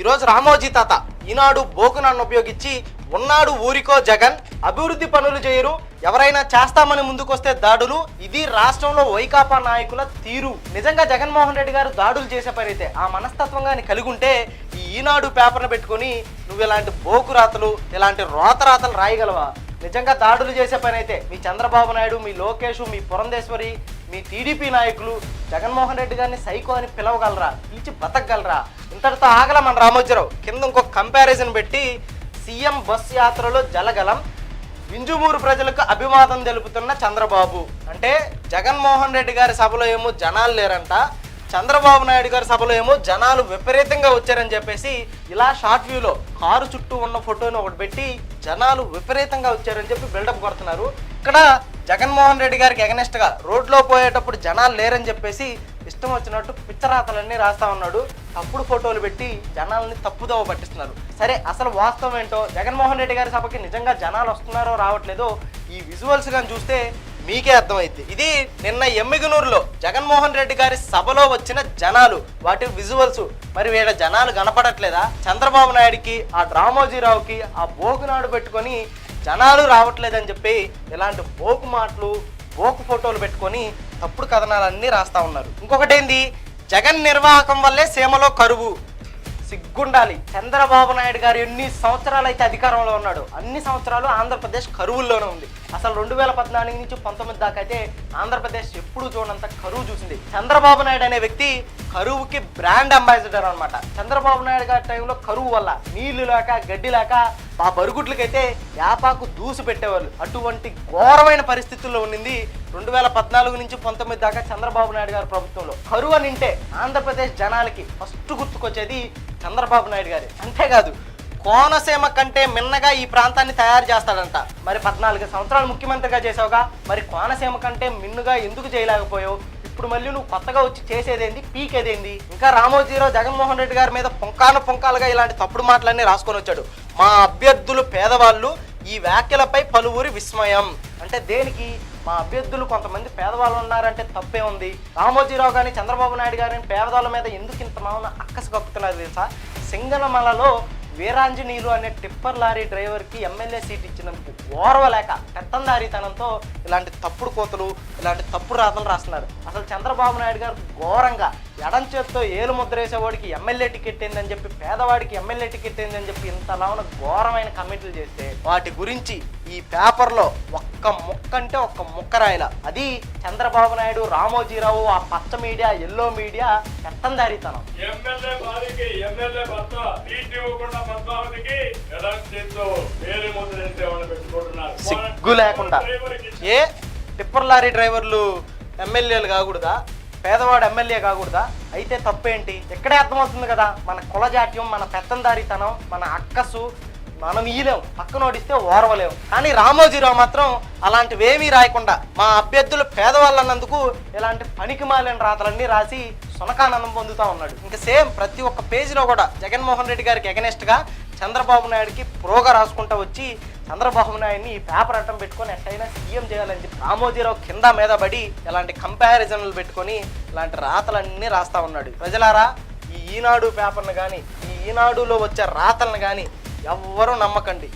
ఈరోజు రామోజీ తాత ఈనాడు బోకునాన్ని ఉపయోగించి ఉన్నాడు ఊరికో జగన్. అభివృద్ధి పనులు చేయరు. ఎవరైనా చేస్తామని ముందుకొస్తే దాడులు. ఇది రాష్ట్రంలో వైకాపా నాయకుల తీరు. నిజంగా జగన్మోహన్ రెడ్డి గారు దాడులు చేసే పని అయితే ఆ మనస్తత్వం కానీ కలిగి ఉంటే ఈ ఈనాడు పేపర్ను పెట్టుకొని నువ్వు ఇలాంటి బోకురాతలు ఇలాంటి రోతరాతలు రాయగలవా? నిజంగా దాడులు చేసే పని అయితే మీ చంద్రబాబు నాయుడు మీ లోకేష్ మీ పురంధేశ్వరి మీ టీడీపీ నాయకులు జగన్మోహన్ రెడ్డి గారిని సైకో అని పిలవగలరా? పిలిచి బతకగలరా? ఇంతటితో ఆగల మన రామోజీరావు. కింద ఇంకొక కంపారిజన్ పెట్టి సీఎం బస్ యాత్రలో జలగలం. వింజుమూరు ప్రజలకు అభివాదం తెలుపుతున్న చంద్రబాబు. అంటే జగన్మోహన్ రెడ్డి గారి సభలో ఏమో జనాలు లేరంట. చంద్రబాబు నాయుడు గారి సభలో ఏమో జనాలు విపరీతంగా వచ్చారని చెప్పేసి ఇలా షార్ట్ వ్యూలో కారు చుట్టూ ఉన్న ఫోటోని ఒకటి పెట్టి జనాలు విపరీతంగా వచ్చారని చెప్పి బిల్డప్ కొడుతున్నారు. ఇక్కడ జగన్మోహన్ రెడ్డి గారికి ఎగనెస్ట్గా రోడ్లో పోయేటప్పుడు జనాలు లేరని చెప్పేసి ఇష్టం వచ్చినట్టు పిచ్చరాతలన్నీ రాస్తా ఉన్నాడు. తప్పుడు ఫోటోలు పెట్టి జనాల్ని తప్పుదోవ పట్టిస్తున్నారు. సరే అసలు వాస్తవం ఏంటో? జగన్మోహన్ రెడ్డి గారి సభకి నిజంగా జనాలు వస్తున్నారో రావట్లేదో ఈ విజువల్స్ కానీ చూస్తే మీకే అర్థమైంది ఇది నిన్న ఎమ్మిగనూరులో జగన్మోహన్ రెడ్డి గారి సభలో వచ్చిన జనాలు వాటి విజువల్స్. మరి వీళ్ళ జనాలు కనపడట్లేదా? చంద్రబాబు నాయుడికి ఆ రామోజీరావుకి ఆ బోకునాడు పెట్టుకొని జనాలు రావట్లేదని చెప్పి ఇలాంటి బోకు మాటలు బోకు ఫోటోలు పెట్టుకొని తప్పుడు కథనాలన్నీ రాస్తా ఉన్నారు. ఇంకొకటి ఏంది జగన్ నిర్వాహకం వల్లే సీమలో కరువు. సిగ్గుండాలి. చంద్రబాబు నాయుడు గారు ఎన్ని సంవత్సరాలు అయితే అధికారంలో ఉన్నాడు అన్ని సంవత్సరాలు ఆంధ్రప్రదేశ్ కరువుల్లోనే ఉంది. అసలు రెండు వేల పద్నాలుగు నుంచి పంతొమ్మిది దాకా అయితే ఆంధ్రప్రదేశ్ ఎప్పుడు చూడంత కరువు చూసింది. చంద్రబాబు నాయుడు అనే వ్యక్తి కరువుకి బ్రాండ్ అంబాసిడర్ అనమాట చంద్రబాబు నాయుడు గారి టైంలో కరువు వల్ల నీళ్ళు లేక గడ్డి లేక ఆ బరుగుడ్లకైతే యాపాకు దూసి పెట్టేవాళ్ళు. అటువంటి ఘోరమైన పరిస్థితుల్లో ఉండింది రెండు వేల పద్నాలుగు నుంచి పంతొమ్మిది దాకా చంద్రబాబు నాయుడు గారి ప్రభుత్వంలో కరువు అని నింటే ఆంధ్రప్రదేశ్ జనాలకి ఫస్ట్ గుర్తుకొచ్చేది చంద్రబాబు నాయుడు గారి. అంతేకాదు కోనసీమ కంటే మిన్నగా ఈ ప్రాంతాన్ని తయారు చేస్తాడంట. మరి పద్నాలుగు సంవత్సరాలు ముఖ్యమంత్రిగా చేసావుగా మరి కోనసీమ కంటే మిన్నుగా ఎందుకు చేయలేకపోయావు? ఇప్పుడు మళ్ళీ నువ్వు కొత్తగా వచ్చి చేసేదేంది? పీకేదేంది? ఇంకా రామోజీరావు జగన్మోహన్ రెడ్డి గారి మీద పొంకాను పొంకాలుగా ఇలాంటి తప్పుడు మాటలన్నీ రాసుకొని వచ్చాడు. మా అభ్యర్థులు పేదవాళ్ళు ఈ వ్యాఖ్యలపై పలువురి విస్మయం. అంటే దేనికి? మా అభ్యర్థులు కొంతమంది పేదవాళ్ళు ఉన్నారంటే తప్పే ఉంది. రామోజీరావు కానీ చంద్రబాబు నాయుడు గారిని పేదవాళ్ళ మీద ఎందుకు ఇంత మామూలు అక్కసు కక్కుతున్నారు తెలుసా? సింగనమలలో వీరాంజనీయులు అనే టిప్పర్ లారీ డ్రైవర్కి ఎమ్మెల్యే సీట్ ఇచ్చినందుకు ఓర్వలేక పెత్తందారీతనంతో ఇలాంటి తప్పుడు కోతలు ఇలాంటి తప్పుడు రాతలు రాస్తున్నారు. అసలు చంద్రబాబు నాయుడు గారు ఘోరంగా ఎడం చేత్తో ఏలు ముద్ర వేసేవాడికి ఎమ్మెల్యే టికెట్ ఏందని చెప్పి పేదవాడికి ఎమ్మెల్యే టికెట్ ఏందని చెప్పి ఇంతలా ఉన్న ఘోరమైన కమిటీలు చేస్తే వాటి గురించి ఈ పేపర్లో ఒక్క ముక్క అంటే ఒక్క ముక్క రాయల అది చంద్రబాబు నాయుడు రామోజీరావు ఆ పచ్చ మీడియా ఎల్లో మీడియా పెట్టుకుంటున్నారు. సిగ్గు లేకుండా. ఏ? టిప్పర్ లారీ డ్రైవర్లు ఎమ్మెల్యేలు కాకూడదా? పేదవాడు ఎమ్మెల్యే కాకూడదా? అయితే తప్పేంటి? ఇక్కడే అర్థమవుతుంది కదా మన కులజాట్యం మన పెత్తందారితనం మన అక్కసు మనం ఈలేం పక్కన ఓడిస్తే ఓర్వలేం. కానీ రామోజీరావు మాత్రం అలాంటివేమీ రాయకుండా మా అభ్యర్థులు పేదవాళ్ళు అన్నందుకు ఇలాంటి పనికి మాలిన రాతలన్నీ రాసి సునకానందం పొందుతూ ఉన్నాడు. ఇంకా సేమ్ ప్రతి ఒక్క పేజీలో కూడా జగన్మోహన్ రెడ్డి గారికి ఎగనెస్ట్గా చంద్రబాబు నాయుడుకి ప్రోగా రాసుకుంటూ వచ్చి చంద్రబాబు నాయుడిని ఈ పేపర్ అడ్డం పెట్టుకొని ఎట్టయినా సీఎం చేయాలని చెప్పి రామోజీరావు కింద మీద పడి ఇలాంటి కంపారిజన్లు పెట్టుకొని ఇలాంటి రాతలన్నీ రాస్తా ఉన్నాడు. ప్రజలారా ఈ ఈనాడు పేపర్ను కానీ ఈ ఈనాడులో వచ్చే రాతలను కానీ ఎవ్వరూ నమ్మకండి.